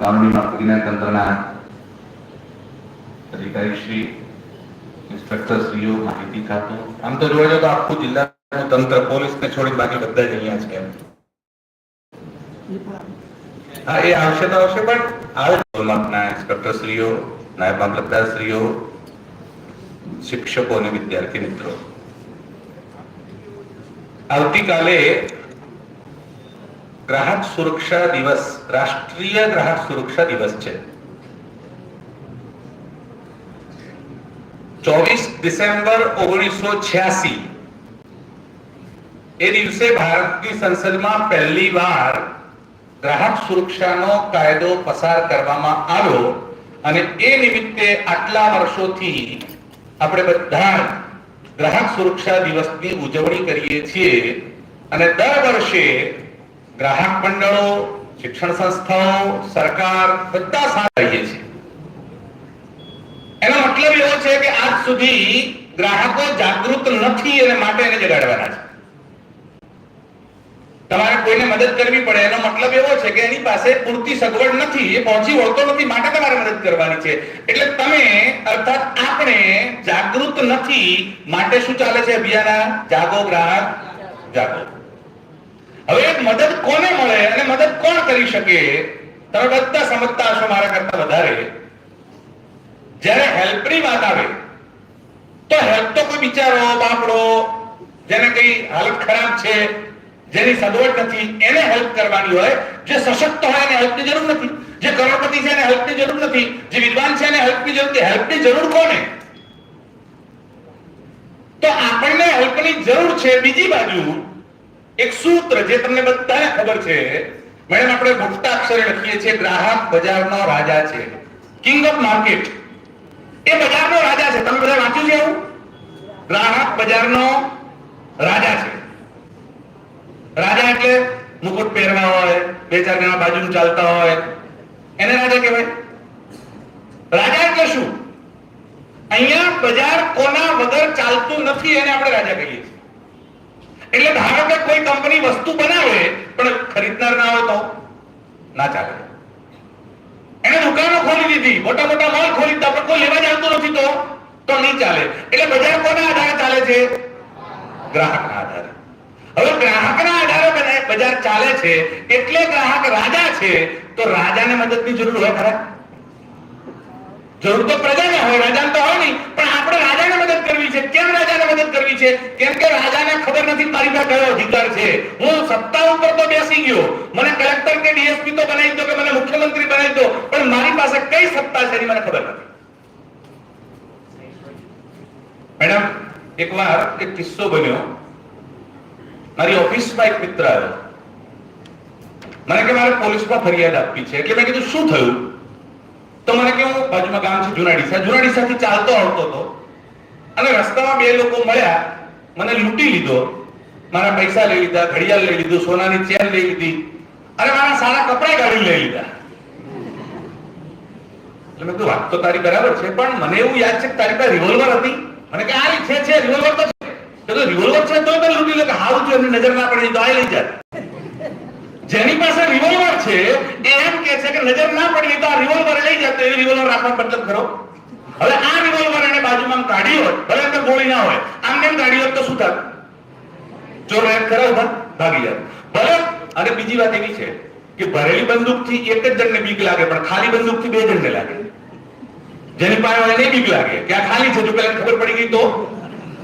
કાનૂની માફકીના તંત્રના અધિકારીશ્રી ઇન્સ્પેક્ટરશ્રીઓ માહિતી ખાતું આમ તો જોવા તો આખું જિલ્લાનું તંત્ર, પોલીસને છોડી બાકી બધા જ અહીંયા છે હા, એ આવશે તો આવશે, પણ આવે માપના ઇન્સ્પેક્ટરશ્રીઓ નાયબ મામલતદારશ્રીઓ શિક્ષકો અને વિદ્યાર્થી મિત્રો. આવતીકાલે ગ્રાહક સુરક્ષા દિવસ, રાષ્ટ્રીય ગ્રાહક સુરક્ષા દિવસ છે. ચોવીસ ડિસેમ્બર ઓગણીસો છ્યાસી. એ દિવસે ભારતની સંસદમાં પહેલી વાર ગ્રાહક સુરક્ષાનો કાયદો પસાર કરવામાં આવ્યો અને એ નિમિત્તે આટલા વર્ષોથી આપણે બધા ગ્રાહક સુરક્ષા દિવસની ઉજવણી કરીએ છીએ અને દર વર્ષે ગ્રાહક મંડળો, શિક્ષણ સંસ્થાઓ, સરકાર બધા સાથે રહીએ છીએ. એનો મતલબ એવો છે કે આજ સુધી ગ્રાહકો જાગૃત નથી અને માટે એને જગાડવાના છે. તમારે કોઈને મદદ કરવી પડે, એનો મતલબ એવો છે કે એની પાસે પૂરતી સગવડ નથી, એ પહોંચી વળતો નથી, માટે તમારે મદદ કરવાની છે. એટલે તમે, અર્થાત આપણે જાગૃત નથી, માટે શું ચાલે છે અભિયાન? જાગો ગ્રાહક, જાગો. હવે મદદ કોને મળે અને મદદ કોણ કરી શકે? તમે બધા સમજતા હશો મારા કરતા વધારે. જ્યારે હેલ્પની વાત આવે, તો હેલ્પ તો કોઈ બિચારો, બાપડો, જેને કઈ હાલત ખરાબ છે, જેની સગવડ નથી, એને હેલ્પ કરવાની હોય, જે સશક્ત હોય એને હેલ્પની જરૂર નથી, જે કરોડપતિ છે એને હેલ્પની જરૂર નથી, જે વિદ્વાન છે એને હેલ્પની જરૂર નથી, હેલ્પની જરૂર કોને? તો આપણને હેલ્પની જરૂર છે બીજી બાજુ એક સૂત્ર જે તમને બધાને ખબર છે, મેડમ, આપણે મોટા અક્ષરે લખીએ છીએ, ગ્રાહક બજારનો રાજા છે. કિંગ ઓફ માર્કેટ એ બજારનો રાજા છે. તમે બધા વાંચ્યું છે એવું ગ્રાહક બજારનો રાજા છે. રાજા એટલે મુકુટ પહેરવા હોય, બે ચાર જણા બાજુ ચાલતા હોય. એને રાજા કહેવાય. રાજા એટલે શું? અહીંયા બજાર કોના વગર ચાલતું નથી એને આપણે રાજા કહીએ છીએ. એટલે ધારો કે કોઈ કંપની વસ્તુ બનાવે, પણ ખરીદનાર ના હોય તો? ના ચાલે. એને દુકાનો ખોલી દીધી મોટા મોટા મોલ ખોલી દીધા, પણ કોઈ લેવા જ આવતું નથી તો? તો નહીં ચાલે. એટલે બજાર કોના આધારે ચાલે છે? ગ્રાહકના આધારે. હવે ગ્રાહકના આધારે બજાર ચાલે છે, એટલે ગ્રાહક રાજા છે, તો રાજાને મદદની જરૂર હોય ખરા? જરૂર તો પ્રજાને હોય રાજાને તો હોય નહીં, પણ આપણે રાજાને મદદ કરવી છે. કેમ રાજાને મદદ કરવી છે? કેમ કે રાજાને ખબર નથી મારી પાસે કયો અધિકાર છે. હું સત્તા ઉપર તો બેસી ગયો. મને કલેક્ટર કે ડીએસપી તો બનાવી દો કે મને મુખ્યમંત્રી બનાવી દો, પણ મારી પાસે કઈ સત્તા છે એની મને ખબર નથી. મેડમ, એકવાર એક કિસ્સો બન્યો. મારી ઓફિસમાં એક મિત્ર આવ્યો. મને કે મારે પોલીસમાં ફરિયાદ આપવી છે. એટલે મેં કીધું, શું થયું? તો મને બાજુમાં ગામ છે જુનાડીસા જુનાડીસાથી ચાલતો આવતો હતો. અને રસ્તામાં બે લોકો મળ્યા, મને લૂંટી લીધો. મારા પૈસા લઈ લીધા, ઘડિયાળ લઈ લીધું, સોનાની ચેન લઈ લીધી, અને મારા સારા કપડા કાઢી લઈ લીધા. એટલે મેં કીધું, વાત તો તારી બરાબર છે, પણ મને એવું યાદ છે કે તારી પાસે રિવોલ્વર હતી. મને કે, આ છે છે રિવોલ્વર તો છે. રિવોલ્વર છે તો લૂંટી લો, કે હારું જો એમની નજર ના પડે તો આ લઈ જાય જેની પાસે રિવોલ્વર છે, એ એમ કે છે કે નજર ના પડી તો આ રિવોલ્વર લઈ જાય તો એ રિવોલ્વર રાખવાનો મતલબ ખરો હવે આ રિવોલ્વર એને બાજુમાં આમ કાઢી હોય, ભલે એમને ગોળી ના હોય, આમ કેમ કાઢી હોત તો શું થાત જો એક કરે ઊભા, ભાગી જાય. ભલે, અને બીજી વાત એવી છે કે ભરેલી બંદૂકથી એક જ જણને બીક લાગે, પણ ખાલી બંદૂકથી બે જણને લાગે. જેની પાસે હોય નહીં બીક લાગે. કે આ ખાલી છે, જો પેલા ખબર પડી ગઈ તો?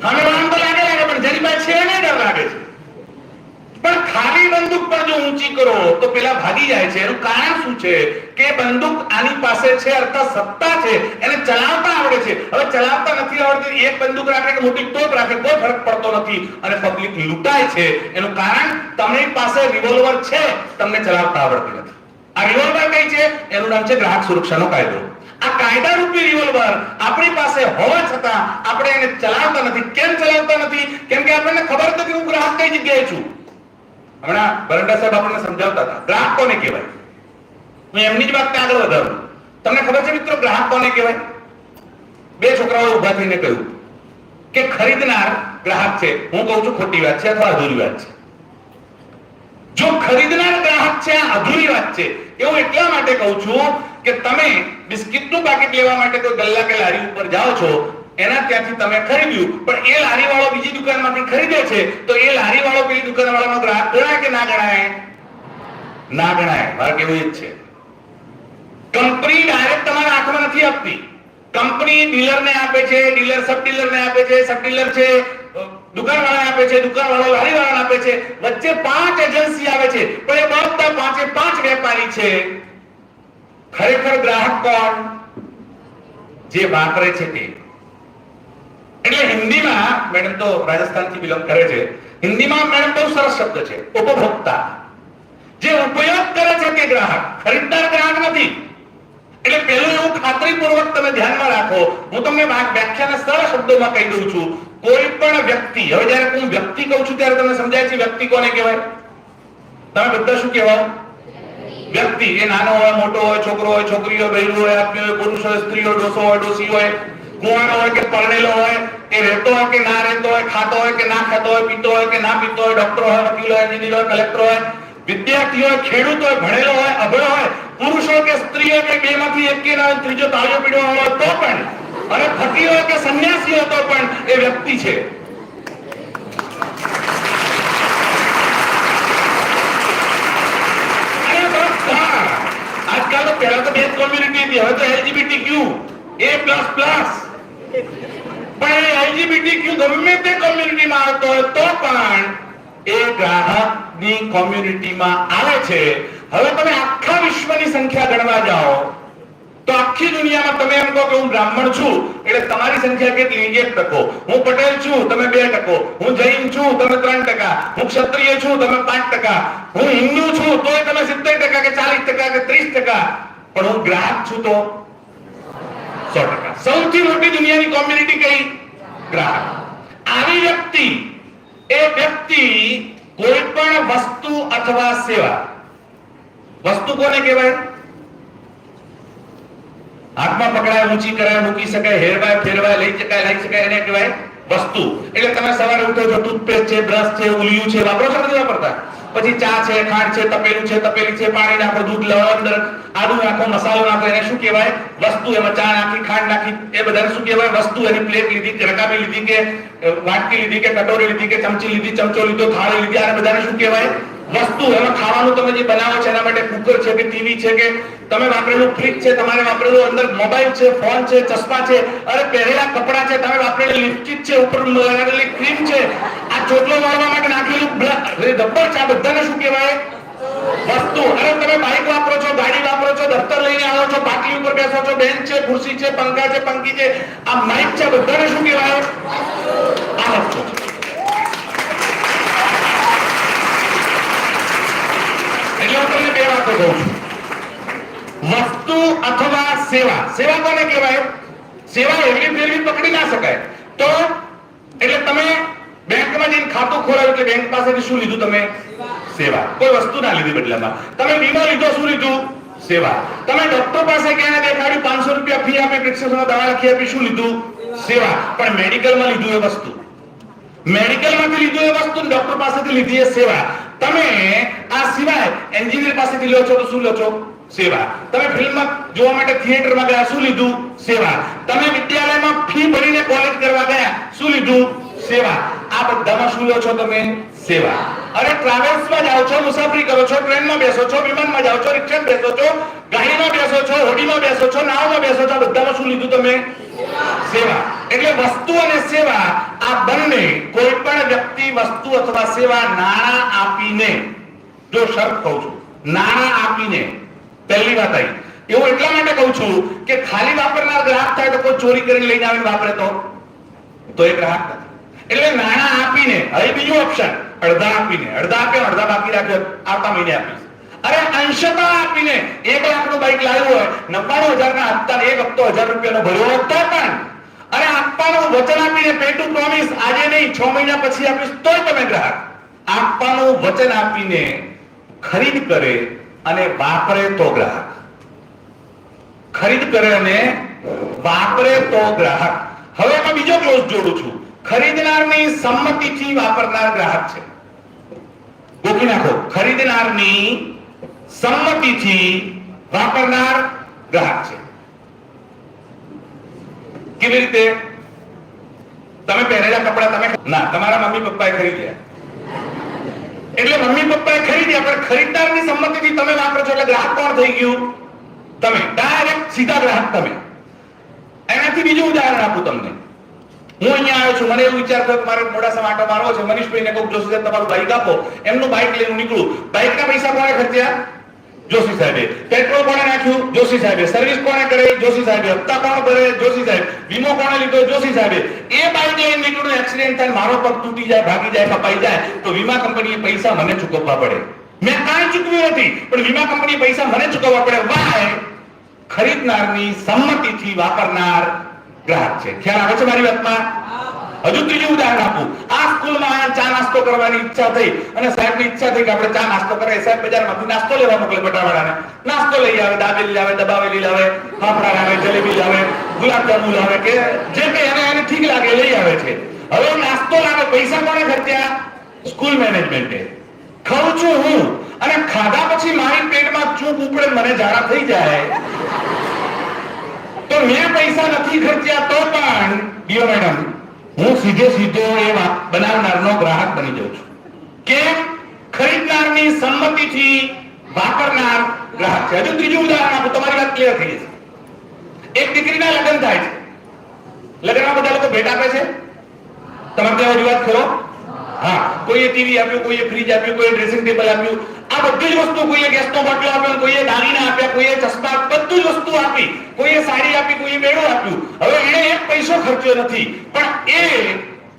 હવે વાંધો તો લાગે લાગે, પણ જેની પાસે છે એને ડર લાગે છે. પણ ખાલી બંદૂક પણ જો ઊંચી કરો, તો પેલા ભાગી જાય છે. એનું કારણ શું છે? કે બંદૂક આની પાસે છે, અર્થાત સત્તા છે. એને ચલાવતા આવડે છે. હવે ચલાવતા નથી આવડતી, એક બંદૂક રાખે કે મોટી તોપ રાખે, કોઈ ફરક પડતો નથી અને પબ્લિક લૂંટાય છે. એનું કારણ, તમારી પાસે રિવોલ્વર છે. તમને ચલાવતા આવડતી નથી. આ રિવોલ્વર કઈ છે? એનું નામ છે ગ્રાહક સુરક્ષાનો કાયદો. આ કાયદા રૂપી રિવોલ્વર આપણી પાસે હોવા છતાં આપણે એને ચલાવતા નથી. કેમ ચલાવતા નથી? કેમ કે આપણને ખબર નથી હું ગ્રાહક કઈ જગ્યાએ છું. હમણાં બરંડા સાહેબ આપણને સમજાવતા હતા. ગ્રાહક કોને કહેવાય? હું એમની જ વાત આગળ વધારું. તમને ખબર છે મિત્રો ગ્રાહક કોને કહેવાય? બે છોકરાઓ ઊભા થઈને કહ્યું કે ખરીદનાર ગ્રાહક છે. હું કહું છું ખોટી વાત છે અથવા અધૂરી વાત છે. જો ખરીદનાર ગ્રાહક છે, આ અધૂરી વાત છે. એવું એટલા માટે કહું છું કે તમે બિસ્કિટનું પાકીટ લેવા માટે કોઈ ગલ્લા કે લારી ઉપર જાઓ છો એના ત્યાંથી તમે ખરીદ્યું. પણ એ લારી વાળો બીજી દુકાનમાંથી ખરીદે છે, તો એ લારી વાળો પેલી દુકાન વાળાનો ગ્રાહક ગણાય કે ના ગણાય? ના ગણાય. મારે કેવું જ છે. કંપની ડાયરેક્ટ તમારા હાથમાં નથી આપતી. કંપની ડીલરને આપે છે, ડીલર સબ ડીલરને આપે છે સબ ડીલર છે દુકાનવાળા આપે છે, દુકાનવાળો લારીવાળાને આપે છે. વચ્ચે પાંચ એજન્સી આવે છે. પણ એ બધા પાંચે પાંચ વેપારી છે. ખરેખર ગ્રાહક કોણ? જે વાપરે છે તે. એટલે હિન્દીમાં મેડમ તો રાજસ્થાનથી બિલોંગ કરે છે. હિન્દીમાં મેડમ બહુ સરસ શબ્દ છે, ઉપભોક્તા. જે ઉપયોગ કરે છે તે ગ્રાહક ખરીદદાર ગ્રાહક નથી. એટલે પહેલું એવું ખાતરીપૂર્વક તમે ધ્યાનમાં રાખો. હું તમને વ્યાખ્યાના સરળ શબ્દોમાં કહી દઉં છું. કોઈ પણ વ્યક્તિ, હવે જ્યારે હું વ્યક્તિ કહું છું, ત્યારે તમને સમજાય છે વ્યક્તિ કોને કહેવાય? તમે બધા શું કહેવાય? વ્યક્તિ. એ નાનો હોય, મોટો હોય, છોકરો હોય, છોકરી હોય બહેરું હોય, આદમી હોય, પુરુષ હોય, સ્ત્રી હોય, ડોસો હોય, ડોસી હોય કુંવારો હોય કે પરણેલો હોય, એ રહેતો હોય કે ના રહેતો હોય, ખાતો હોય કે ના ખાતો હોય, પીતો હોય કે ના પીતો હોય ડોક્ટર હોય, વકીલ હોય એન્જિનિયર હોય કલેક્ટર હોય, વિદ્યાર્થી હોય, ખેડૂત હોય, ભણેલો હોય અભણ હોય, પુરુષ હોય કે સ્ત્રી હોય કે બેમાંથી એક કે ના ત્રીજો તાળીઓ પીડવા હોય તો પણ, અને ફકીર હોય કે સંન્યાસી હોય તો પણ એ વ્યક્તિ છે. આજકાલ તો પહેલા તો બે કોમ્યુનિટી હતી, હવે તો એલજીબીટીક્યુ એ પ્લસ પ્લસ પણ એ એલજીબીટીક્યુ ગમે તે કોમ્યુનિટીમાં આવતો હોય તો પણ એ ગ્રાહકની કોમ્યુનિટીમાં આવે છે. હવે તમે આખા વિશ્વની સંખ્યા ગણવા જાઓ, તો આખી દુનિયામાં તમે એમ કહો કે હું બ્રાહ્મણ છું, એટલે તમારી સંખ્યા કેટલી? એક ટકો. હું પટેલ છું, તમે બે ટકો. હું જૈન છું, તમે ત્રણ ટકા. હું ક્ષત્રિય છું, તમે પાંચ ટકા. હું હિન્દુ છું, તોય તમે સિત્તેર ટકા કે ચાલીસ ટકા કે ત્રીસ ટકા. પણ હું ગ્રાહક છું તો સો ટકા સૌથી મોટી દુનિયાની કોમ્યુનિટી કઈ? ગ્રાહક. આવી વ્યક્તિ, એ વ્યક્તિ કોઈ પણ વસ્તુ અથવા સેવા, વસ્તુ કોને કહેવાય? હાથમાં પકડાય, ઊંચી કરાય, મૂકી શકાય, હેરવાય, ફેરવાય, લઈ શકાય લઈ શકાય, એને કહેવાય વસ્તુ. એટલે તમે સવારે ઉઠો છો ટૂથપેસ્ટ છે બ્રશ છે, ઉલિયું છે, વાપરો છો, નથી વાપરતા? પછી ચા છે, ખાંડ છે, તપેલું છે, તપેલી છે પાણી નાખો દૂધ લાવો આદુ નાખો, મસાલો નાખો, એને શું કહેવાય? વસ્તુ, એમાં ચા નાખી, ખાંડ નાખી, એ બધાને શું કહેવાય? વસ્તુ, એની પ્લેટ લીધી રકાબી લીધી કે વાટકી લીધી કે, કટોરી લીધી કે, ચમચી લીધી, ચમચો લીધો, થાળી લીધી, આને બધાને શું કહેવાય? વસ્તુ, એમાં ખાવાનું તમે જે બનાવો છો, એના માટે કુકર છે કે ટીવી છે કે, તમે વાપરેલું ફ્રીજ છે, તમારે વાપરેલું અંદર મોબાઈલ છે ફોન છે, ચશ્મા છે, અરે પહેરેલા કપડા છે, તમે વાપરેલી લિપસ્ટિક છે, ઉપર ક્રીમ છે ચોટલો વાળવા માટે નાખેલું રબર છે, આ બધાને શું કહેવાય? વસ્તુ. અરે તમે બાઇક વાપરો છો, ગાડી વાપરો છો, દફતર લઈને આવો છો પાટલી ઉપર બેસો છો બેન્ચ છે, ખુરશી છે, પંખા છે, પંખી છે, આ માઇક છે બધાને શું કહેવાય? આ વસ્તુ એટલે હું તમને બે વાતો કહું છું. વસ્તુ અથવા સેવા. સેવા કોને કહેવાય? સેવા એવી ફેરવી પકડી ના શકાય. તો, એટલે તમે બેંકમાં જઈને ખાતું ખોલાવ્યું એટલે બેંક પાસેથી શું લીધું તમે? સેવા. કોઈ વસ્તુ ના લીધી બદલામાં. તમે વીમો લીધો, શું લીધું? સેવા. તમે ડોક્ટર પાસે ક્યાં દેખાડ્યું, પાંચસો રૂપિયા ફી આપે પ્રિસ્ક્રિપ્શન દવા લખી આપી, શું લીધું? સેવા. પણ મેડિકલમાં લીધું એ વસ્તુ. મેડિકલમાંથી લીધું એ વસ્તુ ડોક્ટર પાસેથી લીધી એ સેવા. તમે આ સિવાય એન્જિનિયર પાસેથી લો છો તો શું લો છો? સેવા. તમે ફિલ્મમાં જોવા માટે થિયેટરમાં ગયા, શું લીધું? સેવા. તમે વિદ્યાલયમાં ફી ભરીને કોલેજ કરવા ગયા, શું લીધું? સેવા. આ બધામાં શું લો છો તમે? સેવા. અરે ટ્રાવેલ્સમાં જાઓ છો, મુસાફરી કરો છો, ટ્રેનમાં બેસો છો, વિમાનમાં જાઓ છો, રિક્ષામાં બેસો છો, ગાડીમાં બેસો છો, હોડીમાં બેસો છો, નાવમાં બેસો છો બધામાં શું લીધું તમે? સેવા. એટલે વસ્તુ અને સેવા આ બંને કોઈ પણ વ્યક્તિ વસ્તુ અથવા સેવા નાણાં આપીને, જો શરત કહું છું, નાણાં આપીને, પહેલી વાત આવી. એવું એટલા માટે કહું છું કે ખાલી વાપરનાર ગ્રાહક થાય તો કોઈ ચોરી કરીને લઈને આવીને વાપરે તો? તો એ ગ્રાહક નથી. એટલે નાણા આપીને, હવે બીજું ઓપ્શન અડધા આપીને, અડધા આપ્યો અડધા બાકી રાખ્યો આવતા મહિને આપીશ. અરે અંશતા આપીને એક લાખનું બાઈક લાવ્યું હોય, નવ્વાણું હજારના હપ્તા એક હપ્તો હજાર રૂપિયાનો ભર્યો હતો પણ, અરે આપવાનું વચન આપીને પેટું પ્રોમિસ આજે નહીં, છ મહિના પછી આપીશ, તોય તમે ગ્રાહક. આપવાનું વચન આપીને ખરીદ કરે અને વાપરે તો ગ્રાહક. ખરીદ કરે અને વાપરે તો ગ્રાહક. હવે એમાં બીજો ક્લોઝ જોડું છું. ખરીદનારની સંમતિથી વાપરનાર ગ્રાહક છે. ગોખી નાખો. ખરીદનારની સંમતિથી વાપરનાર ગ્રાહક છે. કેવી રીતે? તમે પહેરેલા કપડા તમે ના, તમારા મમ્મી પપ્પાએ ખરીદ્યા. એટલે મમ્મી પપ્પાએ ખરીદ્યા, પણ ખરીદદારની સંમતિથી તમે વાપરો છો એટલે ગ્રાહક કોણ થઈ ગયું? તમે. ડાયરેક્ટ સીધા ગ્રાહક તમે. એનાથી બીજું ઉદાહરણ આપું તમને. હું અહીંયા આવ્યો છું. મને એવું વિચાર થયો મારે મોડાસા આંટો મારવો છે. મનીષભાઈને કહું જોશી સાહેબ તમારું બાઈક આપો. એમનું બાઈક લઈને નીકળું. બાઈકના પૈસા કોણે ખર્ચ્યા? જોશી સાહેબે. પેટ્રોલ કોણે નાખ્યું? જોશી સાહેબે. સર્વિસ કોણે કરી? જોશી સાહેબે. હપ્તા કોણ ભરે? જોશી સાહેબ. વીમો કોણે લીધો? જોશી સાહેબે. એ બાઈક લઈને નીકળું એક્સિડન્ટ થાય, મારો પગ તૂટી જાય, ભાગી જાય, કપાઈ જાય, તો વીમા કંપનીએ પૈસા મને ચૂકવવા પડે. મેં કાંઈ ચૂકવ્યું નથી, પણ વીમા કંપનીએ પૈસા મને ચૂકવવા પડે. વાય ખરીદનારની સંમતિથી વાપરનાર ગ્રાહક છે. ખ્યાલ આવે છે મારી વાતમાં? હજુ ત્રીજું ઉદાહરણ આપું. આ સ્કૂલમાં ચા નાસ્તો કરવાની ઈચ્છા થઈ અને સાહેબની ઈચ્છા થઈ કે આપણે ચા નાસ્તો કરીએ. સાહેબ બજારમાંથી નાસ્તો લેવા મોકલે બટાવાળાને નાસ્તો લઈ આવે, દાબેલી લાવે, દબાવેલી લાવે, ફાફડા લાવે, જલેબી લાવે ગુલાબજાંબુ લાવે કે જે કે એને એને ઠીક લાગે લઈ આવે છે. હવે નાસ્તો લાવે, પૈસા કોણે ખર્ચ્યા? સ્કૂલ મેનેજમેન્ટે. ખાઉં છું હું. અને ખાધા પછી મારી પેટમાં ચૂક ઉપડે મને ઝાડા થઈ જાય. તો મેં પૈસા નથી ખર્ચ્યા તો પણ ડિયો મેડમ હું સીધે સીધો એ બનાવનારનો ગ્રાહક બની જાઉં છું. કેમ? ખરીદનારની સંમતિથી વાપરનાર ગ્રાહક છે. હજુ ત્રીજું ઉદાહરણ આપું, તમારી વાત ક્લિયર થઈ જશે. એક દીકરીના લગ્ન થાય છે. લગ્નમાં બધા લોકો ભેટ આપે છે? તમે કઈ રજૂઆત કરો? હા. કોઈએ ટીવી આપ્યું, કોઈએ ફ્રીજ આપ્યું, કોઈએ ડ્રેસિંગ ટેબલ આપ્યું આ બધી જ વસ્તુ કોઈએ ગેસનો બાટલો આપ્યો કોઈએ દાગીના આપ્યા, કોઈએ ચશ્મા બધું જ વસ્તુ આપી. કોઈએ સાડી આપી, કોઈએ મેળો આપ્યું. હવે એણે એક પૈસો ખર્ચ્યો નથી. પણ એ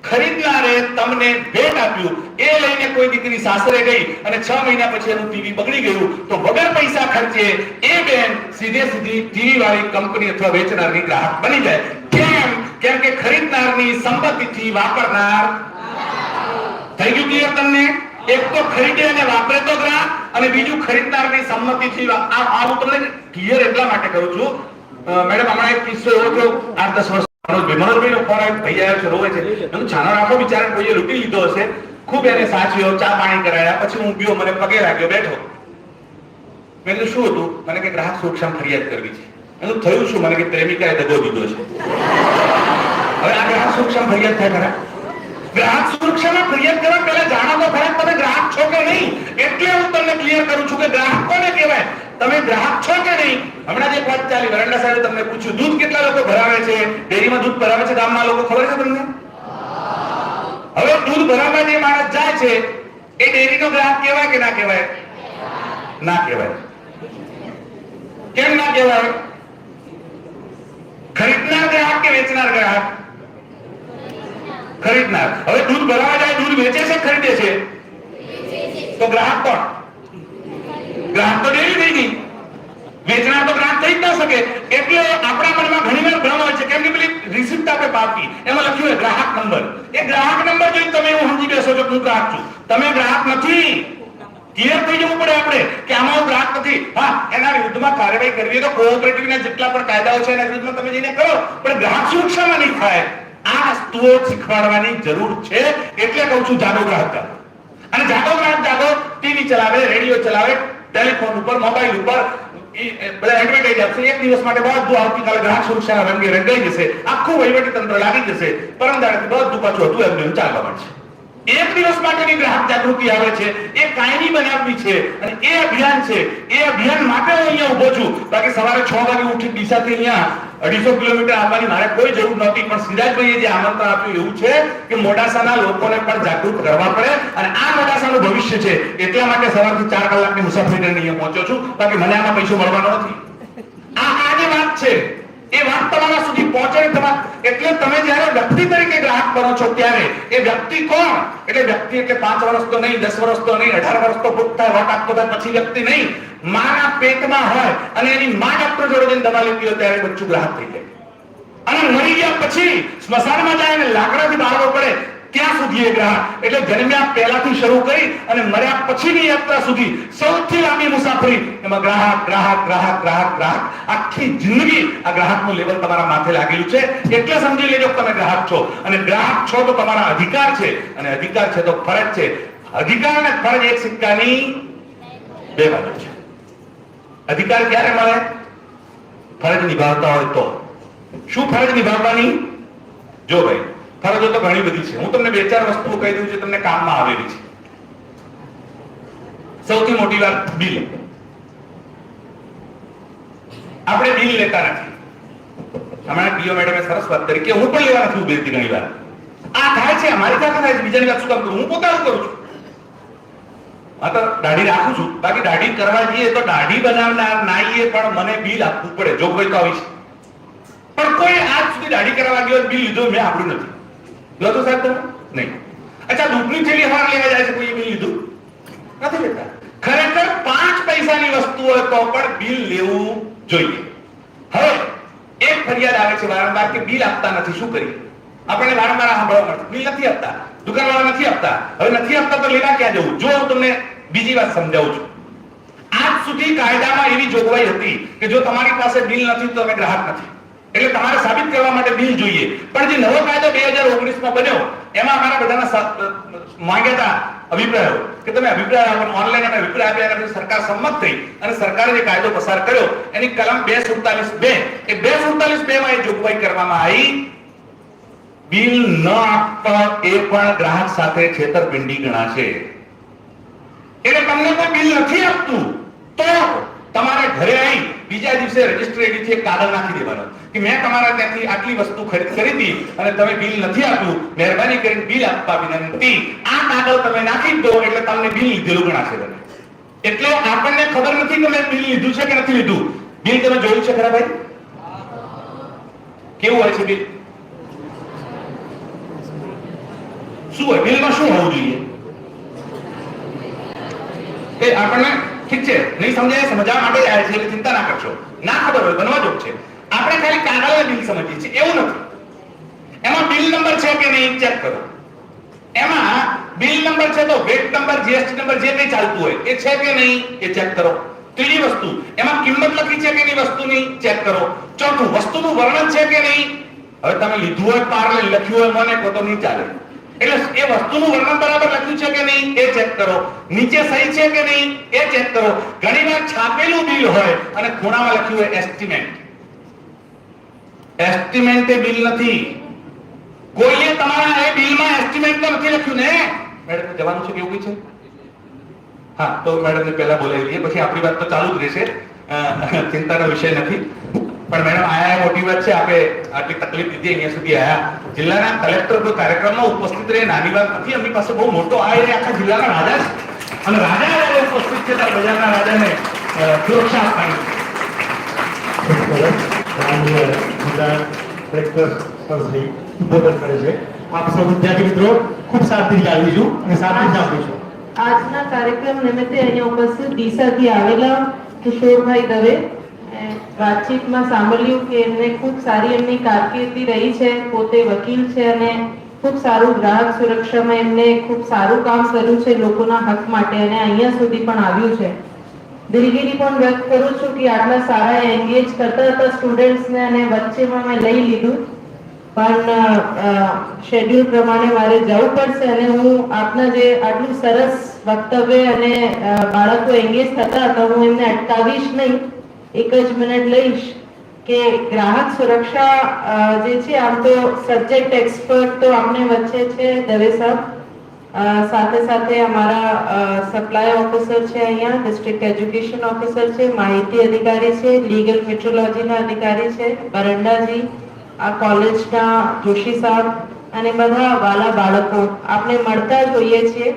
ખરીદનારે તમને ભેટ આપ્યું. એ લઈને કોઈ દીકરી સાસરે ગઈ અને છ મહિના પછી એનું ટીવી બગડી ગયું. તો વગર પૈસા ખર્ચે એ બેન સીધે સીધી ટીવી વાળી કંપની અથવા વેચનારની ગ્રાહક બની જાય. કેમ? કેમ કે ખરીદનારની સંપત્તિથી વાપરનાર થઈ ગયું ક્લિયર તમને? એક તો ખરીદે અને વાપરે તો ગ્રાહક, અને બીજું ખરીદનારની સંમતિથી આ આ હું ક્લિયર એટલા માટે કહું છું. મેડમ, હમણાં એક કિસ્સો એવો થયો, આઠ દસ વર્ષ મનોજભાઈ મનોજભાઈનો ફોન ભાઈ આવ્યો છે, રોવે છે. એનું છાનો રાખો બિચારા કોઈએ લૂંટી લીધો હશે. ખૂબ એને સાચવ્યો, ચા પાણી કરાયા પછી હું ગયો મને પગે લાગ્યો, બેઠો. મેં શું હતું? મને કે, ગ્રાહક સુરક્ષા ફરિયાદ કરવી છે. એનું થયું શું? મને કે, પ્રેમિકાએ દગો દીધો છે. હવે આ ગ્રાહક સુરક્ષા ફરિયાદ થાય ખરા? ગ્રાહક સુરક્ષામાં ફરિયાદ પહેલા જાણો તો ખરા તમે ગ્રાહક છો કે નહીં? એટલે હું તમને ક્લિયર કરું છું કે ગ્રાહક કોને કહેવાય? તમે ગ્રાહક છો કે નહીં? હમણાં જે વાત ચાલી, વરંડા સાહેબ તમને પૂછ્યું, દૂધ કેટલા લોકો ભરાવે છે? ડેરીમાં દૂધ ભરાવે છે? ગામના લોકો, ખબર છે તમને? હવે દૂધ ભરાવવા જે માણસ જાય છે, એ ડેરીનો ગ્રાહક કહેવાય કે ના કહેવાય? ના કહેવાય. કેમ ના કહેવાય? ખરીદનાર ગ્રાહક કે વેચનાર ગ્રાહક? ખરીદનાર. હવે દૂધ ભરાવા જાય, દૂધ વેચે છે ખરીદે છે? તો ગ્રાહક કોણ? ગ્રાહક તો ડેરી થઈ ગઈ વેચનાર તો ગ્રાહક થઈ જ ના શકે. એટલે આપણા મનમાં ઘણીવાર ભ્રમ હોય છે. કેમ કે પેલી રિસિપ્ટ આપે પાપી એમાં લખ્યું હોય ગ્રાહક નંબર. એ ગ્રાહક નંબર જોઈને તમે એવું સમજી બેસો કે હું ગ્રાહક છું. તમે ગ્રાહક નથી. ક્લિયર થઈ જવું પડે આપણે કે આમાં હું ગ્રાહક નથી. હા, એના વિરુદ્ધમાં કાર્યવાહી કરવી તો કોઓપરેટિવના જેટલા પણ કાયદાઓ છે એના વિરુદ્ધમાં તમે જઈને કરો. પણ ગ્રાહક સુરક્ષામાં નહીં થાય? આ વસ્તુઓ શીખવાડવાની જરૂર છે એટલે કહું છું જાગો ગ્રાહક અને જાગો ગ્રાહક જાગો ટીવી ચલાવે, રેડિયો ચલાવે, ટેલિફોન ઉપર, મોબાઈલ ઉપર બધા આપશે. એક દિવસ માટે બધું આવતીકાલે ગ્રાહક સુરક્ષા રંગે રંગાઈ જશે. આખું વહીવટી તંત્ર લાગી જશે. પરમ દાડેથી બધું પાછું હતું એમ એમ ચાલવા માંડશે. એક દિવસ માટેની ગ્રાહક જાગૃતિ આવે છે, એ કાયમી બનાવવી છે અને એ અભિયાન છે, એ અભિયાન માટે હું અહીંયા ઊભો છું. બાકી સવારે છ વાગે ઉઠી ડીસાથી અહીંયા અઢીસો કિલોમીટર આવવાની મારે કોઈ જરૂર નહોતી, પણ સિરાજભાઈએ જે આમંત્રણ આપ્યું એવું છે કે મોડાસાના લોકોને પણ જાગૃત કરવા પડે અને આ મોડાસાનું ભવિષ્ય છે, એટલા માટે સવારથી ચાર કલાકની મુસાફરી કરીને અહીંયા પહોંચ્યો છું. બાકી મને આમાં પૈસો મળવાનો નથી. આ આજે વાત છે. એ વાત તમારા સુધી પહોંચે એટલે તમે જ્યારે વ્યક્તિ તરીકે ગ્રાહક બનો છો ત્યારે એ વ્યક્તિ કોણ? એટલે વ્યક્તિ એટલે પાંચ વર્ષ તો નહીં, દસ વર્ષ તો નહીં, અઢાર વર્ષ તો થાય વટ આપતો થાય પછી વ્યક્તિ નહીં. માના પેટમાં હોય અને એની મા ડોક્ટર જોડે જઈને દવા લેતી હોય ત્યારે બચ્ચું ગ્રાહક થઈ જાય. અને મરી ગયા પછી સ્મશાનમાં જાય અને લાકડાથી બાળવો પડે ત્યાં સુધી એ ગ્રાહક. એટલે જન્મ્યા પહેલાથી શરૂ કરી અને મર્યા પછીની યાત્રા સુધી સૌથી લાંબી મુસાફરી. એમાં ગ્રાહક ગ્રાહક ગ્રાહક ગ્રાહક ગ્રાહક. આખી જિંદગી આ ગ્રાહકનું લેવલ તમારા માથે લાગેલું છે. એટલે સમજી લેજો તમે ગ્રાહક છો. અને ગ્રાહક છો તો તમારા અધિકાર છે. અને અધિકાર છે તો ફરજ છે. અધિકાર અને ફરજ એક સિક્કાની બે બાજુ છે. અધિકાર ક્યારે મળે? ફરજ નિભાવતા હોય તો. શું ફરજ નિભાવવાની? જો ભાઈ ફરજો તો ઘણી બધી છે. હું તમને બે ચાર વસ્તુઓ કહી દઉં છું તમને કામમાં આવેલી છે. સૌથી મોટી વાત બિલ. આપણે બિલ લેતા નથી. હમણાં પીઓ મેડમે સરસ વાત કરી કે હું પણ લેવા નથી ઊભી ઘણી વાર. આ થાય છે અમારી સાથે થાય છે. બીજાની વાત શું કામ કરું? હું પોતાનું કરું છું. હા તો દાઢી રાખું છું. બાકી દાઢી કરવા જઈએ તો દાઢી બનાવનાર નાઈએ પણ મને બિલ આપવું પડે. જો કોઈ તો છે પણ કોઈ આજ સુધી દાઢી કરવા ગયો બિલ લીધો મેં આપણું નથી. લો સાહેબ તમે? નહીં. અચ્છા દૂધની થેલી હાર લેવા જાય છે કોઈ બિલ લીધું? નથી લેતા. ખરેખર પાંચ પૈસાની વસ્તુ હોય તો પણ બિલ લેવું જોઈએ. હવે, એક ફરિયાદ આવે છે વારંવાર કે બિલ આપતા નથી. શું કરીએ? આપણે વારંવાર સાંભળવા મળશે બિલ નથી આપતા. દુકાનવાળા નથી આપતા. હવે નથી આપતા તો લેવા ક્યાં જવું? જો હું તમને બીજી વાત સમજાવું છું. આજ સુધી કાયદામાં એવી જોગવાઈ હતી કે જો તમારી પાસે બિલ નથી તો તમે ગ્રાહક નથી. એટલે તમારે સાબિત કરવા માટે બિલ જોઈએ. પણ જે નવો કાયદો બે હજાર ઓગણીસમાં બન્યો, એમાં અમારા બધાના માંગ્યા અભિપ્રાયો કે તમે અભિપ્રાય આપો ઓનલાઈન અમે અભિપ્રાય આપ્યા અને સરકાર સંમત થઈ અને સરકારે જે કાયદો પસાર કર્યો, એની કલમ બે સુડતાલીસ બે, એ બે સુડતાલીસ બે માં એ જોગવાઈ કરવામાં આવી. બિલ ન આપવા એ પણ ગ્રાહક સાથે છેતરપિંડી ગણાશે. એટલે તમને કોઈ બિલ નથી આપતું, તો તમારે ઘરે આવી બીજા દિવસે રજિસ્ટ્રેરી થી એક કાગળ નાખી દેવાનો કે મેં તમારા ત્યાંથી આટલી વસ્તુ ખરીદ હતી અને તમે બિલ નથી આપ્યું. મહેરબાની કરીને બિલ આપવા વિનંતી. આ કાગળ તમે નાખી દો એટલે તમને બિલ લીધેલું ગણાશે તમે એટલે આપણને ખબર નથી કે મેં બિલ લીધું છે કે નથી લીધું. બિલ તમે જોયું છે ખરા ભાઈ? કેવું હોય છે બિલ? શું હોય? બિલમાં શું હોવું જોઈએ? એ આપણને ઠીક છે? નહીં સમજાય સમજાવવા માટે જ છે, એટલે ચિંતા ના કરશો. ના ખબર હોય, બનવા જોગ છે. આપણે ખાલી કાગળના બિલ સમજીએ છીએ, એવું નથી. એમાં બિલ નંબર છે કે નહીં, ચેક કરો. એમાં બિલ નંબર છે તો વેટ નંબર, જીએસટી નંબર જે કંઈ ચાલતું હોય, એ છે કે નહીં, એ ચેક કરો. ત્રીજી વસ્તુ, એમાં કિંમત લખી છે કે નહીં વસ્તુની ચેક કરો. ચોથું, વસ્તુનું વર્ણન છે કે નહીં? હવે તમે લીધું હોય પાર્લે લખ્યું હોય, મને કહો તો નહીં ચાલે. એટલે એ વસ્તુનું વર્ણન બરાબર લખ્યું છે કે નહીં? એ ચેક કરો. નીચે સહી છે કે નહીં? એ ચેક કરો. ઘણીવાર છાપેલું બિલ હોય અને ખૂણામાં લખ્યું હોય એસ્ટિમેટ એસ્ટિમેટ એ બિલ નથી. કોઈએ તમારા એ બિલમાં એસ્ટિમેટ તો નથી લખ્યું ને? મેડમ જવાનું છે કે એવું કઈ છે? હા, તો મેડમ ને પહેલા બોલાવી લઈએ. પછી આપણી વાત તો ચાલુ જ રહેશે. ચિંતાનો વિષય નથી. પણ મેડમ આયા મોટી વાત છે આપણે આટલી તકલીફ દીધી અહીંયા સુધી આયા. જિલ્લાના કલેક્ટર કોઈ કાર્યક્રમમાં ઉપસ્થિત રહે નાની વાત નથી. એમની પાસે બહુ મોટો આ રહે આખા જિલ્લાના રાજા છે અને રાજા ઉપસ્થિત છે ત્યાં બજારના રાજાને સુરક્ષા આપવાની. જિલ્લા કલેક્ટર શ્રી ઉદ્બોધન કરે છે. આપ સૌ વિદ્યાર્થી મિત્રો ખૂબ શાંતિથી જાળવીશું અને સાંભળીશું આજના કાર્યક્રમ નિમિત્તે અહીંયા ઉપસ્થિત ડીસાથી આવેલા કિશોરભાઈ દવે વાતચીતમાં સાંભળ્યું કે એમને ખૂબ સારી એમની કારકિર્દી રહી છે, પોતે વકીલ છે અને ખૂબ સારું ગ્રાહક સુરક્ષામાં એમને ખૂબ સારું કામ કર્યું છે લોકોના હક માટે અને અહીંયા સુધી પણ આવ્યું છે. દિલગીરી પણ વ્યક્ત કરું છું કે આટલા સારા એન્ગેજ કરતા હતા સ્ટુડન્ટ્સને અને વચ્ચેમાં મેં લઈ લીધું. પણ શેડ્યુલ પ્રમાણે મારે જવું પડશે અને હું આપના જે આટલું સરસ વક્તવ્ય અને બાળકો એન્ગેજ થતા હતા, હું એમને અટકાવીશ નહીં. એક જ મિનિટ લઈશ કે ગ્રાહક સુરક્ષા જે છે, આમ તો સબ્જેક્ટ એક્સપર્ટ તો અમને વચ્ચે છે, દવે સાહેબ. સાથે સાથે અમારા સપ્લાય ઓફિસર છે અહીંયા ડિસ્ટ્રિક્ટ એજ્યુકેશન ઓફિસર છે, માહિતી અધિકારી છે લીગલ મેટ્રોલોજીના અધિકારી છે, બરંડાજી, આ કોલેજના જોશી સાહેબ અને બધા વાલા બાળકો. આપણે મળતા જોઈએ છીએ.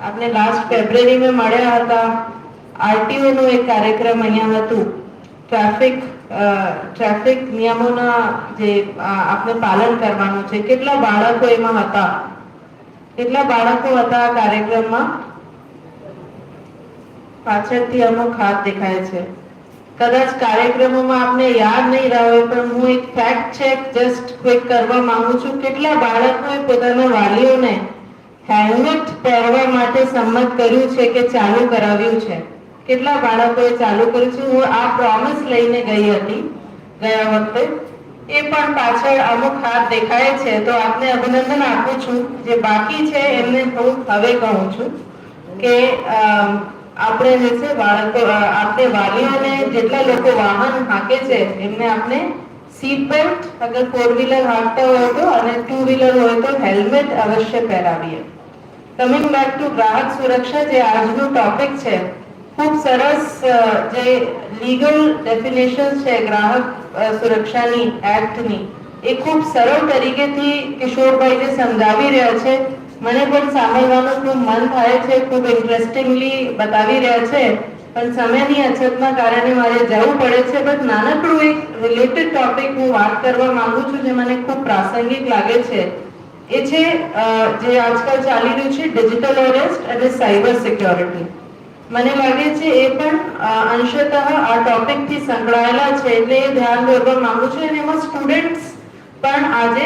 આપણે લાસ્ટ ફેબ્રુઆરીમાં મળ્યા હતા. આરટીઓનો એક કાર્યક્રમ અહીંયા હતું. ટ્રાફિક ટ્રાફિક નિયમોના જે આપણે પાલન કરવાનું છે, કેટલા બાળકો એમાં હતા? કેટલા બાળકો હતા આ કાર્યક્રમમાં? પાછળથી અમુક હાથ દેખાય છે. કદાચ કાર્યક્રમોમાં આપને યાદ નહીં રહ્યો હોય, પણ હું એક ફેક્ટ ચેક જસ્ટ ક્વિક કરવા માંગુ છું. કેટલા બાળકોએ પોતાના વાલીઓને હેલ્મેટ પહેરવા માટે સંમત કર્યું છે કે ચાલુ કરાવ્યું છે? કેટલા બાળકોએ ચાલુ કર્યું છે? હું આ પ્રોમિસ લઈને ગઈ હતી ગયા વખતે. એ પણ પાછળ અમુક હાથ દેખાય છે. તો આપને અભિનંદન આપું છું. જે બાકી છે, એમને હું હવે કહું છું કે આપણે જે છે, બાળકો આપણે વાલીઓને જેટલા લોકો વાહન હાંકે છે, એમને આપણે સીટ બેલ્ટ અગર ફોર વ્હીલર હાંકતા હોય તો અને ટુ વ્હીલર હોય તો હેલ્મેટ અવશ્ય પહેરાવીએ. કમિંગ બેક ટુ ગ્રાહક સુરક્ષા જે આજનું ટોપિક છે ખૂબ સરસ જે લીગલ ડેફિનેશન છે, ગ્રાહક સુરક્ષાની એક્ટની એ ખૂબ સરળ તરીકેથી કિશોરભાઈ જે સમજાવી રહ્યા છે, મને પણ સાંભળવાનું ખૂબ મન થાય છે, ખૂબ ઇન્ટરેસ્ટિંગલી બતાવી રહ્યા છે, પણ સમયની અછતના કારણે મારે જવું પડે છે બટ નાનકડું એક રિલેટેડ ટોપિક હું વાત કરવા માંગુ છું, જે મને ખૂબ પ્રાસંગિક લાગે છે. એ છે જે આજકાલ ચાલી રહ્યું છે ડિજિટલ અરેસ્ટ અને સાયબર સિક્યોરિટી મને લાગે છે એ પણ અંશતઃ આ ટોપિકથી સંકળાયેલા છે એટલે એ ધ્યાન દોરવા માંગુ છું અને એમાં સ્ટુડન્ટ્સ પણ આજે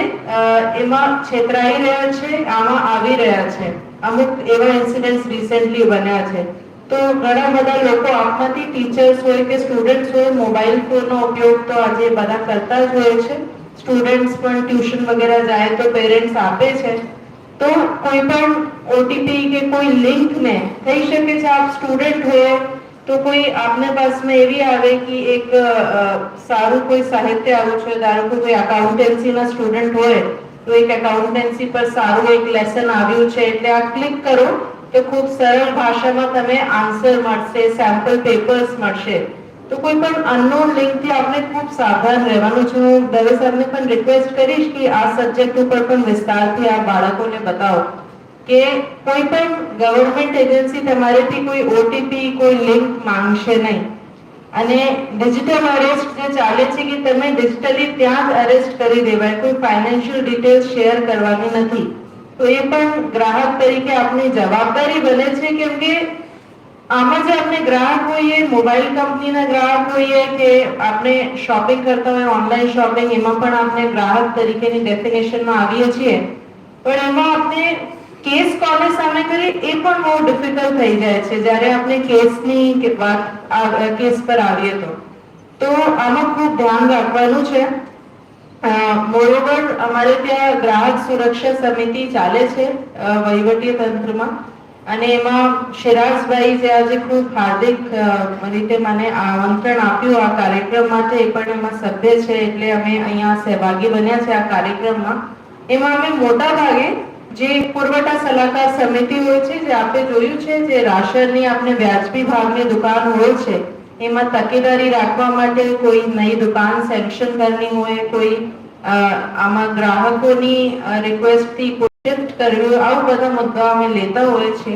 એમાં છેતરાઈ રહ્યા છે, આમાં આવી રહ્યા છે. અમુક એવા ઇન્સિડન્ટ્સ રિસેન્ટલી બન્યા છે. તો ઘણા બધા લોકો આપમાંથી ટીચર્સ હોય કે સ્ટુડન્ટ્સ હોય મોબાઈલ ફોનનો ઉપયોગ તો આજે બધા કરતા જ હોય છે. સ્ટુડન્ટ્સ પણ ટ્યુશન વગેરે જાય તો પેરેન્ટ્સ આપે છે. તો કોઈ પણ ઓટીપી કે કોઈ લિંક ને થઈ શકે છે, આપ સ્ટુડન્ટ હોય, તો કોઈ આપને પાસમાં એવી આવે કે એક સારું કોઈ સાહિત્ય આવું છે, ધારો કે કોઈ એકાઉન્ટન્સીના સ્ટુડન્ટ હોય, તો એક એકાઉન્ટન્સી પર સારું એક લેસન આવ્યું છે, એટલે આ ક્લિક કરો, તો ખૂબ સરળ ભાષામાં તમે આન્સર મળશે સેમ્પલ પેપર્સ મળશે. તો કોઈ પણ અનનોન લિંકથી આપણે ખૂબ સાવધાન રહેવાનું છે. હું દવે સરને પણ રિક્વેસ્ટ કરીશ કે આ સબ્જેક્ટ ઉપર પણ વિસ્તારથી આ બાળકોને બતાવો કે કોઈ પણ ગવર્મેન્ટ એજન્સી તમારેથી કોઈ ઓટીપી કોઈ લિંક માંગશે નહીં. અને ડિજિટલ અરેસ્ટ જે ચાલે છે કે તમે ડિજિટલી ત્યાં જ અરેસ્ટ કરી દેવાય, કોઈ ફાઇનાન્શિયલ ડિટેલ્સ શેર કરવાની નથી. તો એ પણ ગ્રાહક તરીકે આપની જવાબદારી બને છે કેમ કે આમાં જે આપણે ગ્રાહક હોઈએ મોબાઈલ કંપનીના ગ્રાહક હોઈએ કે આપણે શોપિંગ કરતા હોય ઓનલાઈન શોપિંગ એમાં પણ આપણે ગ્રાહક તરીકેની ડેફિનેશનમાં આવીએ છીએ. પણ એમાં આપણે કેસ કોને સામે કરીએ, એ પણ બહુ ડિફિકલ્ટ થઈ જાય છે. જ્યારે આપણે કેસની વાત કેસ પર આવીએ તો. તો આમાં ખૂબ ધ્યાન રાખવાનું છે. મોરોવર અમારે ત્યાં ગ્રાહક સુરક્ષા સમિતિ ચાલે છે વહીવટી તંત્રમાં અને એમાં શિરાજભાઈ જે આજે ખૂબ હાર્દિક રીતે મને આમંત્રણ આપ્યું આ કાર્યક્રમ માટે, એ પણ એમાં સભ્ય છે એટલે અમે અહીંયા સહભાગી બન્યા છે આ કાર્યક્રમમાં. એમાં અમે મોટા ભાગે જે પુરવઠા સલાહકાર સમિતિ હોય છે, જે આપણે જોયું છે, જે રાશનની આપણે વ્યાજબી ભાવની દુકાન હોય છે, એમાં તકેદારી રાખવા માટે કોઈ નઈ દુકાન સેન્કશન કરની હોય, કોઈ આમાં ગ્રાહકોની રિક્વેસ્ટથી કોઈ કર્યું આવું બધા મુદ્દાઓ અમે લેતા હોય છે.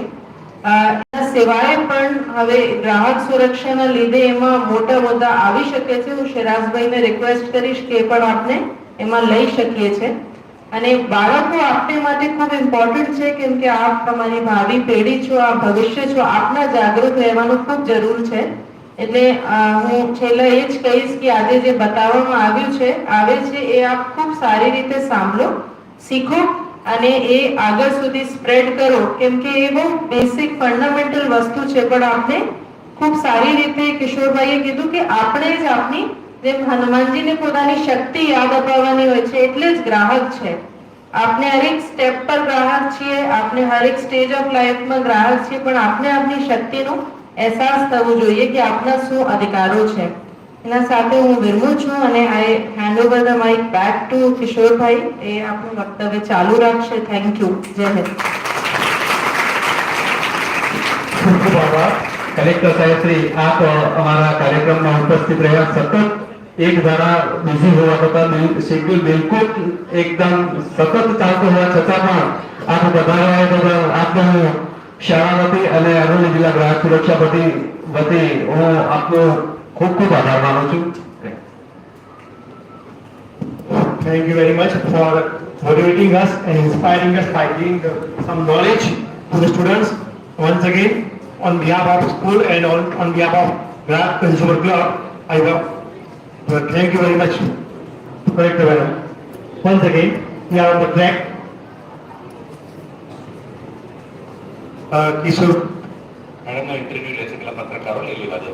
એના સિવાય પણ હવે ગ્રાહક સુરક્ષાના લીધે એમાં મોટા મુદ્દા આવી શકે છે. હું શિરાજભાઈને રિક્વેસ્ટ કરીશ કે પણ આપણે એમાં લઈ શકીએ છે. અને બાળકો આપને માટે ખૂબ ઇમ્પોર્ટન્ટ છે, કેમ કે આપ તમારી ભાવિ પેઢી છો, આ ભવિષ્ય છો, આપના જાગૃત રહેવાનું ખૂબ જરૂર છે. એટલે હું છેલ્લે એ જ કહીશ કે આજે જે બતાવવામાં આવ્યું છે, આવે છે, એ આપ ખૂબ સારી રીતે સાંભળો, શીખો અને એ આગળ સુધી સ્પ્રેડ કરો. કેમ કે એ બહુ બેસિક ફંડામેન્ટલ વસ્તુ છે. પણ આપણે ખૂબ સારી રીતે કિશોરભાઈએ કીધું કે આપણે જ આપની જેમ હનુમાનજીને પોતાની શક્તિ યાદ અપાવવાની હોય છે એટલે જ ગ્રાહક છે. આપણે હરેક સ્ટેપ પર ગ્રાહક છીએ. આપણે હરેક સ્ટેજ ઓફ લાઈફમાં ગ્રાહક છીએ. પણ આપણે આપની શક્તિનો અહેસાસ થવો જોઈએ કે આપના શું અધિકારો છે. એના સાથે હું વિરમું છું અને I hand over the mic back to Kishorbhai. એ આપણું વક્તવ્ય ચાલુ રાખશે. થેન્ક યુ જય હિન્દ. કલેક્ટર સાહેબ, શ્રી, આપ અમારા કાર્યક્રમમાં ઉપસ્થિત રહ્યા. સતત એક ધારા બિઝી હોવા છતાં શેડ્યુલ બિલકુલ એકદમ સતત ચાલતો હોવા છતાં પણ આપ વધારવા બદલ આપનો હું શાળા વતી અને અરવલ્લી જિલ્લા ગ્રાહક સુરક્ષા વતી વતી હું આપનો ખૂબ ખૂબ આભાર માનું છું Thank you very much for motivating us and inspiring us by giving some knowledge to the students. Once again, on behalf of school and on, on behalf of Grab Consumer Club, I will thank you very much. Correct, madam. Once again, we are on the track. Uh, Kishore, મેડમનો interview લેશે પેલા પત્રકારો લઈ લેવા દો